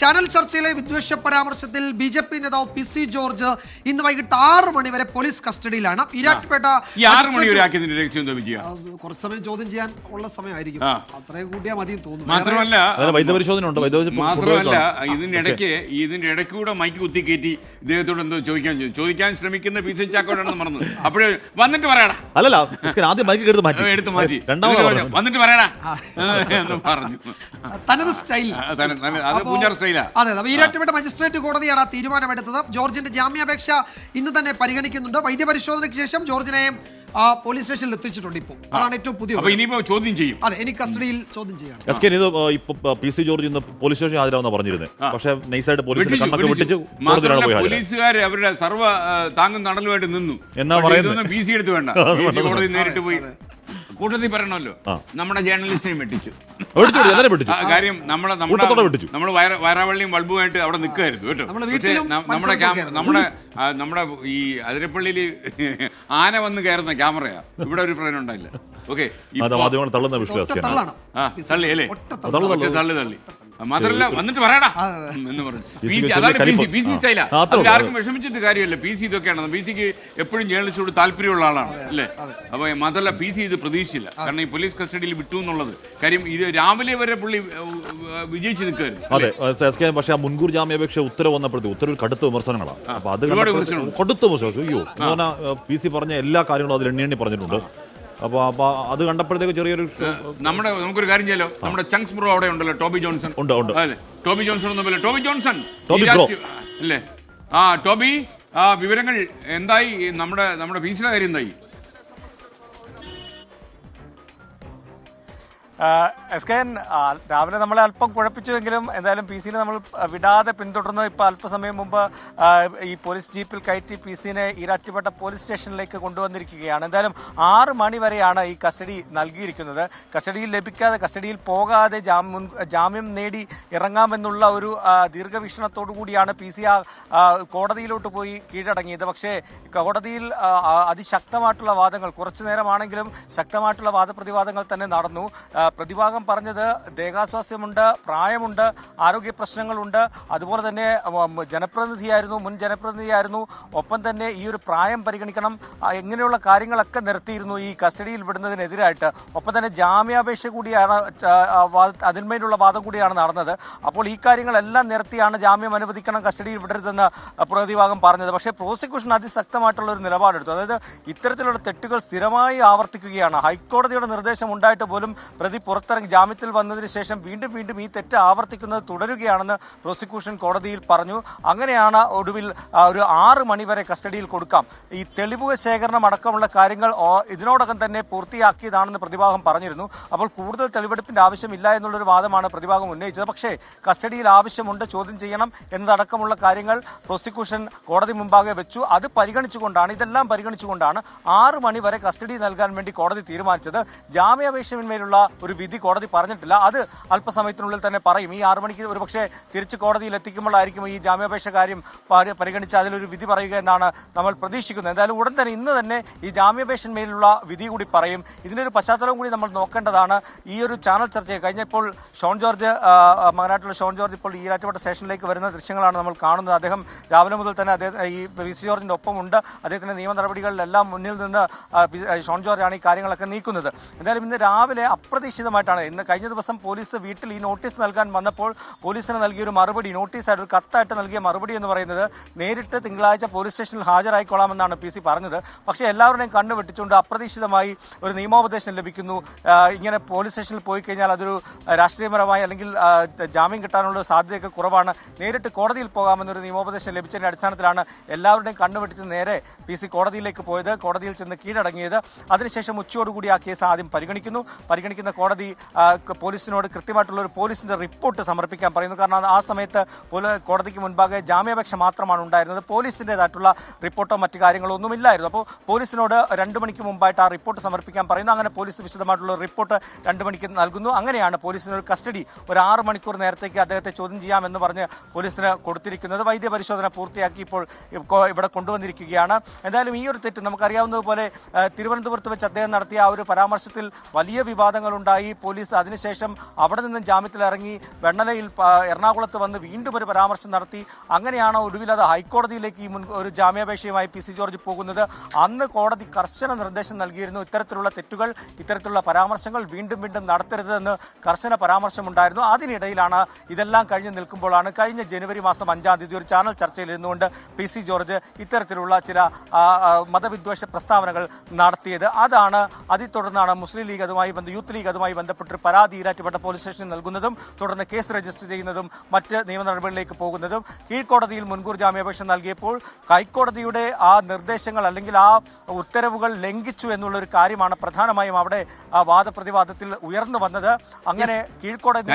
Channel ചർച്ചയിലെ വിദ്വേഷ പരാമർശത്തിൽ ബി ജെ പി നേതാവ് പി സി ജോർജ് ഇന്ന് വൈകിട്ട് ആറ് മണി വരെ പോലീസ് കസ്റ്റഡിയിലാണ്. ഇരാറ്റുപേട്ട കുറച്ച് സമയം ചോദ്യം ചെയ്യാൻ ഉള്ള സമയമായിരിക്കും. അത്രയും കൂട്ടിയാൽ മതി തോന്നുന്നു. മാത്രമല്ല മാത്രമല്ല ഇതിന്റെ ഇടയ്ക്ക് ഇതിന്റെ ഇടയ്ക്ക് കൂടെ മൈക്ക് കുത്തി കയറ്റി ഇദ്ദേഹത്തോട് എന്തോ ചോദിക്കാൻ ചോദിക്കാൻ ശ്രമിക്കുന്ന പി സി ചാക്കോടാണെന്ന് പറഞ്ഞു അപ്പോഴേ വന്നിട്ട് പറയടാ. അല്ലല്ല ആദ്യം മൈക്ക് എടുത്ത് മാറ്റി. എടുത്ത് മാറ്റി. രണ്ടാമത് വന്നിട്ട് പറയടാ. എന്ന് പറഞ്ഞു. തനത് സ്റ്റൈൽ അത് പൂഞ്ഞാർ അതെ അതെ. ഈരാറ്റുപേട്ട മജിസ്ട്രേറ്റ് കോടതിയാണ് ആ തീരുമാനമെടുത്തത്. ജോർജിന്റെ ജാമ്യാപേക്ഷ ഇന്ന് തന്നെ പരിഗണിക്കുന്നുണ്ട്. വൈദ്യപരിശോധനയ്ക്ക് ശേഷം ജോർജിനെ പോലീസ് സ്റ്റേഷനിൽ എത്തിച്ചിട്ടുണ്ട് ഇപ്പോൾ അതാണ് ഏറ്റവും പുതിയ. ഇനിയിപ്പോ ചോദ്യം ചെയ്യും. അതെ എനിക്ക് കസ്റ്റഡിയിൽ ചോദ്യം ചെയ്യണം. എസ്കേൻ ഇത് ഏഹ്, ഇപ്പൊ പി സി ജോർജ് ഇന്ന് പോലീസ് സ്റ്റേഷൻ ഹാജരാവുന്ന പറഞ്ഞിരുന്നത് പക്ഷേ നൈസായിട്ട് പോലീസിന്റെ കണ്ണൊക്കെ വെട്ടിച്ചു. പോലീസുകാർ അവരുടെ സർവ താങ്ങും തണലുമായിട്ട് നിന്നു. എന്നാ പറയുന്നത്? ബി സി എടുത്ത് വേണ്ട. കോടതി നേരിട്ട് പോയി. കൂട്ടത്തിൽ പറയണമല്ലോ. നമ്മുടെ ജേർണലിസ്റ്റിനെ വെട്ടിച്ചു. വെട്ടിച്ചു വെട്ടിച്ചു. ആ, കാര്യം നമ്മളെ കൂട്ടത്തോടെ നമ്മുടെ വെട്ടിച്ചു. നമ്മൾ വയറാവള്ളിയും ബൾബുമായിട്ട് അവിടെ നിൽക്കുമായിരുന്നു കേട്ടോ. നമ്മുടെ നമ്മുടെ നമ്മുടെ ഈ അതിരപ്പള്ളിയിൽ ആന വന്ന് കയറുന്ന ക്യാമറയാ. ഇവിടെ ഒരു പ്രശ്നം ഉണ്ടായില്ല. ഓക്കെ തള്ളി അല്ലേ? തള്ളി തള്ളു, മാത്രമല്ല വന്നിട്ട് പറയടാ. എന്ന് പറഞ്ഞു. അതാണ് പി. സി പി സി സ്റ്റൈലാ. ആർക്കും വിഷമിച്ചിട്ട് കാര്യമല്ല. പി സി ഇതൊക്കെയാണ് പി സിക്ക് എപ്പോഴും ജേർണലിസ്റ്റോട് താല്പര്യമുള്ള ആളാണ് അല്ലേ? അപ്പൊ മാത്രല്ല പി സി ഇത് പ്രതീക്ഷിച്ചില്ല. കാരണം ഈ പോലീസ് കസ്റ്റഡിയിൽ വിട്ടു എന്നുള്ളത്. കാര്യം ഇത് രാവിലെ വരെ പുള്ളി വിജയിച്ചു നിൽക്കുകയായിരുന്നു പക്ഷെ അതെ പക്ഷേ ആ മുൻകൂർ ജാമ്യാപേക്ഷ ഉത്തരവ് വന്നപ്പോഴത്തെ ഉത്തരവിൽ കടുത്ത വിമർശനങ്ങളാണ്. അപ്പൊ അത് കടുത്ത വിമർശനം. അയ്യോ പി സി പറഞ്ഞ എല്ലാ കാര്യങ്ങളും അതിൽ എണ്ണി എണ്ണി പറഞ്ഞിട്ടുണ്ട് അപ്പൊ അപ്പൊ അത് കണ്ടപ്പോഴത്തേക്ക് ചെറിയൊരു നമ്മുടെ നമുക്കൊരു കാര്യം ചെയ്യാലോ. നമ്മുടെ ചങ്സ് ബ്രോ അവിടെ ഉണ്ടല്ലോ ടോബി ജോൺസൺ. ഉണ്ട്, ഉണ്ട്. അല്ലേ? ടോബി ജോൺസൺ ഒന്നും ടോബി ജോൺസൺ ടോബി ബ്രോ. അല്ലേ? ആ ടോബി ആ വിവരങ്ങൾ എന്തായി? നമ്മുടെ നമ്മുടെ ബീച്ചിലെ കാര്യം എന്തായി? എസ് കെ രാവിലെ നമ്മളെ അല്പം കുഴപ്പിച്ചുവെങ്കിലും എന്തായാലും പി സിനെ നമ്മൾ വിടാതെ പിന്തുടർന്നു. ഇപ്പോൾ അല്പസമയം മുമ്പ് ഈ പോലീസ് ജീപ്പിൽ കയറ്റി പി സിനെ ഈരാറ്റുപേട്ട പോലീസ് സ്റ്റേഷനിലേക്ക് കൊണ്ടുവന്നിരിക്കുകയാണ്. എന്തായാലും ആറ് മണി വരെയാണ് ഈ കസ്റ്റഡി നൽകിയിരിക്കുന്നത്. കസ്റ്റഡിയിൽ ലഭിക്കാതെ കസ്റ്റഡിയിൽ പോകാതെ ജാമ്യം ജാമ്യം നേടി ഇറങ്ങാമെന്നുള്ള ഒരു ദീർഘവീക്ഷണത്തോടു കൂടിയാണ് പി സി കോടതിയിലോട്ട് പോയി കീഴടങ്ങിയത്. പക്ഷേ കോടതിയിൽ അതിശക്തമായിട്ടുള്ള വാദങ്ങൾ കുറച്ചു നേരമാണെങ്കിലും ശക്തമായിട്ടുള്ള വാദപ്രതിവാദങ്ങൾ തന്നെ നടന്നു. പ്രതിഭാഗം പറഞ്ഞത് ദേഹാസ്വാസ്ഥ്യമുണ്ട് പ്രായമുണ്ട് ആരോഗ്യ പ്രശ്നങ്ങളുണ്ട്. അതുപോലെ തന്നെ ജനപ്രതിനിധിയായിരുന്നു മുൻ ജനപ്രതിനിധിയായിരുന്നു. ഒപ്പം തന്നെ ഈ ഒരു പ്രായം പരിഗണിക്കണം ഇങ്ങനെയുള്ള കാര്യങ്ങളൊക്കെ നിർത്തിയിരുന്നു ഈ കസ്റ്റഡിയിൽ വിടുന്നതിനെതിരായിട്ട്. ഒപ്പം തന്നെ ജാമ്യാപേക്ഷ കൂടിയാണ് അതിന്മേലുള്ള വാദം കൂടിയാണ് നടന്നത്. അപ്പോൾ ഈ കാര്യങ്ങളെല്ലാം നിർത്തിയാണ് ജാമ്യം അനുവദിക്കണം കസ്റ്റഡിയിൽ വിടരുതെന്ന് പ്രതിഭാഗം പറഞ്ഞത്. പക്ഷേ പ്രോസിക്യൂഷൻ അതിശക്തമായിട്ടുള്ള ഒരു നിലപാടെടുത്തു. അതായത് ഇത്തരത്തിലുള്ള തെറ്റുകൾ സ്ഥിരമായി ആവർത്തിക്കുകയാണ്. ഹൈക്കോടതിയുടെ നിർദ്ദേശം ഉണ്ടായിട്ട് പോലും പുറത്തിറങ്ങി ജാമ്യത്തിൽ വന്നതിന് ശേഷം വീണ്ടും വീണ്ടും ഈ തെറ്റ് ആവർത്തിക്കുന്നത് തുടരുകയാണെന്ന് പ്രോസിക്യൂഷൻ കോടതിയിൽ പറഞ്ഞു. അങ്ങനെയാണ് ഒടുവിൽ ഒരു ആറ് മണിവരെ കസ്റ്റഡിയിൽ കൊടുക്കാം. ഈ തെളിവ് ശേഖരണം അടക്കമുള്ള കാര്യങ്ങൾ ഇതിനോടകം തന്നെ പൂർത്തിയാക്കിയതാണെന്ന് പ്രതിഭാഗം പറഞ്ഞിരുന്നു. അപ്പോൾ കൂടുതൽ തെളിവെടുപ്പിന്റെ ആവശ്യമില്ല എന്നുള്ളൊരു വാദമാണ് പ്രതിഭാഗം ഉന്നയിച്ചത്. പക്ഷേ കസ്റ്റഡിയിൽ ആവശ്യമുണ്ട് ചോദ്യം ചെയ്യണം എന്നതടക്കമുള്ള കാര്യങ്ങൾ പ്രോസിക്യൂഷൻ കോടതി മുമ്പാകെ വെച്ചു. അത് പരിഗണിച്ചുകൊണ്ടാണ് ഇതെല്ലാം പരിഗണിച്ചുകൊണ്ടാണ് ആറ് മണിവരെ കസ്റ്റഡി നൽകാൻ വേണ്ടി കോടതി തീരുമാനിച്ചത്. ജാമ്യാപേക്ഷയിന്മേലുള്ള ഒരു വിധി കോടതി പറഞ്ഞിട്ടില്ല. അത് അല്പസമയത്തിനുള്ളിൽ തന്നെ പറയും. ഈ ആറു മണിക്ക് ഒരുപക്ഷെ തിരിച്ച് കോടതിയിൽ എത്തിക്കുമ്പോഴായിരിക്കും ഈ ജാമ്യാപേക്ഷ കാര്യം പരി- പരിഗണിച്ച് അതിലൊരു വിധി പറയുക എന്നാണ് നമ്മൾ പ്രതീക്ഷിക്കുന്നത്. എന്തായാലും ഉടൻ തന്നെ ഇന്ന് തന്നെ ഈ ജാമ്യാപേക്ഷന്മേലുള്ള വിധി കൂടി പറയും. ഇതിന്റെ ഒരു പശ്ചാത്തലം കൂടി നമ്മൾ നോക്കേണ്ടതാണ്. ഈ ഒരു ചാനൽ ചർച്ച കഴിഞ്ഞപ്പോൾ ഷോൺ ജോർജ് മകനായിട്ടുള്ള ഷോൺ ജോർജ് ഇപ്പോൾ ഈരാറ്റുപേട്ട സ്റ്റേഷനിലേക്ക് വരുന്ന ദൃശ്യങ്ങളാണ് നമ്മൾ കാണുന്നത്. അദ്ദേഹം രാവിലെ മുതൽ തന്നെ അദ്ദേഹം ഈ വി സി ജോർജിന്റെ ഒപ്പമുണ്ട്. അദ്ദേഹത്തിന്റെ നിയമ നടപടികളിലെല്ലാം മുന്നിൽ നിന്ന് ഷോൺ ജോർജാണ് ഈ കാര്യങ്ങളൊക്കെ നീക്കുന്നത്. എന്തായാലും ഇന്ന് രാവിലെ അപ്രതീക്ഷിതമായിട്ടാണ് ഇന്ന് കഴിഞ്ഞ ദിവസം പോലീസ് വീട്ടിൽ ഈ നോട്ടീസ് നൽകാൻ വന്നപ്പോൾ പോലീസിന് നൽകിയ ഒരു മറുപടി നോട്ടീസായിട്ട് ഒരു കത്തായിട്ട് നൽകിയ മറുപടി എന്ന് പറയുന്നത് നേരിട്ട് തിങ്കളാഴ്ച പോലീസ് സ്റ്റേഷനിൽ ഹാജരായിക്കൊള്ളാമെന്നാണ് പി സി പറഞ്ഞത്. പക്ഷേ എല്ലാവരുടെയും കണ്ണു വെട്ടിച്ചുകൊണ്ട് അപ്രതീക്ഷിതമായി ഒരു നിയമോപദേശം ലഭിക്കുന്നു. ഇങ്ങനെ പോലീസ് സ്റ്റേഷനിൽ പോയി കഴിഞ്ഞാൽ അതൊരു രാഷ്ട്രീയപരമായി അല്ലെങ്കിൽ ജാമ്യം കിട്ടാനുള്ള സാധ്യതയൊക്കെ കുറവാണ്. നേരിട്ട് കോടതിയിൽ പോകാമെന്നൊരു നിയമോപദേശം ലഭിച്ചതിന്റെ അടിസ്ഥാനത്തിലാണ് എല്ലാവരുടെയും കണ്ണു വെട്ടിച്ച് നേരെ പി സി കോടതിയിലേക്ക് പോയത് കോടതിയിൽ ചെന്ന് കീഴടങ്ങിയത്. അതിനുശേഷം ഉച്ചയോടുകൂടി ആ കേസ് ആദ്യം പരിഗണിക്കുന്നു. പരിഗണിക്കുന്ന കോടതി പോലീസിനോട് കൃത്യമായിട്ടുള്ള ഒരു പോലീസിന്റെ റിപ്പോർട്ട് സമർപ്പിക്കാൻ പറയുന്നു. കാരണം ആ സമയത്ത് കോടതിക്ക് മുൻപാകെ ജാമ്യാപേക്ഷ മാത്രമാണ് ഉണ്ടായിരുന്നത്. പോലീസിന്റേതായിട്ടുള്ള റിപ്പോർട്ടോ മറ്റു കാര്യങ്ങളോ ഒന്നും ഇല്ലായിരുന്നു. അപ്പോൾ പോലീസിനോട് രണ്ട് മണിക്ക് മുമ്പായിട്ട് ആ റിപ്പോർട്ട് സമർപ്പിക്കാൻ പറയുന്നു. അങ്ങനെ പോലീസ് വിശദമായിട്ടുള്ള റിപ്പോർട്ട് രണ്ട് മണിക്ക് നൽകുന്നു. അങ്ങനെയാണ് പോലീസിന് ഒരു കസ്റ്റഡി ഒരു ആറ് മണിക്കൂർ നേരത്തേക്ക് അദ്ദേഹത്തെ ചോദ്യം ചെയ്യാമെന്ന് പറഞ്ഞ് പോലീസിന് കൊടുത്തിരിക്കുന്നത്. വൈദ്യ പരിശോധന പൂർത്തിയാക്കി ഇപ്പോൾ ഇപ്പൊ- ഇവിടെ കൊണ്ടുവന്നിരിക്കുകയാണ്. എന്തായാലും ഈ ഒരു തെറ്റ് നമുക്കറിയാവുന്നതുപോലെ തിരുവനന്തപുരത്ത് വെച്ച് അദ്ദേഹം നടത്തിയ ആ ഒരു പരാമർശത്തിൽ വലിയ വിവാദങ്ങൾ ഉണ്ടായി. പോലീസ് അതിനുശേഷം അവിടെ നിന്നും ജാമ്യത്തിൽ ഇറങ്ങി വെണ്ണലയിൽ എറണാകുളത്ത് വന്ന് വീണ്ടും ഒരു പരാമർശം നടത്തി. അങ്ങനെയാണ് ഒടുവിൽ അത് ഹൈക്കോടതിയിലേക്ക് ഈ മുൻ ഒരു ജാമ്യാപേക്ഷയുമായി പി സി ജോർജ് പോകുന്നത്. അന്ന് കോടതി കർശന നിർദ്ദേശം നൽകിയിരുന്നു. ഇത്തരത്തിലുള്ള തെറ്റുകൾ ഇത്തരത്തിലുള്ള പരാമർശങ്ങൾ വീണ്ടും വീണ്ടും നടത്തരുതെന്ന് കർശന പരാമർശമുണ്ടായിരുന്നു. അതിനിടയിലാണ് ഇതെല്ലാം കഴിഞ്ഞ് നിൽക്കുമ്പോഴാണ് കഴിഞ്ഞ ജനുവരി മാസം അഞ്ചാം തീയതി ഒരു ചാനൽ ചർച്ചയിൽ ഇരുന്നുകൊണ്ട് പി സി ജോർജ് ഇത്തരത്തിലുള്ള ചില മതവിദ്വേഷ പ്രസ്താവനകൾ നടത്തിയത്. അതാണ് അതിൽ തുടർന്നാണ് മുസ്ലിം ലീഗ് അതുമായി ബന്ധ യൂത്ത് ലീഗ് അതുമായി ബന്ധപ്പെട്ട് പരാതി ഈരാറ്റുപേട്ട പോലീസ് സ്റ്റേഷനിൽ നൽകുന്നതും തുടർന്ന് കേസ് രജിസ്റ്റർ ചെയ്യുന്നതും മറ്റ് നിയമ നടപടികളിലേക്ക് പോകുന്നതും കീഴ്ക്കോടതിയിൽ മുൻകൂർ ജാമ്യാപേക്ഷ നൽകിയപ്പോൾ ഹൈക്കോടതിയുടെ ആ നിർദ്ദേശങ്ങൾ അല്ലെങ്കിൽ ആ ഉത്തരവുകൾ ലംഘിച്ചു എന്നുള്ള ഒരു കാര്യമാണ് പ്രധാനമായും അവിടെ ആ വാദപ്രതിവാദത്തിൽ ഉയർന്നു വന്നത്. അങ്ങനെ കീഴ്ക്കോടതി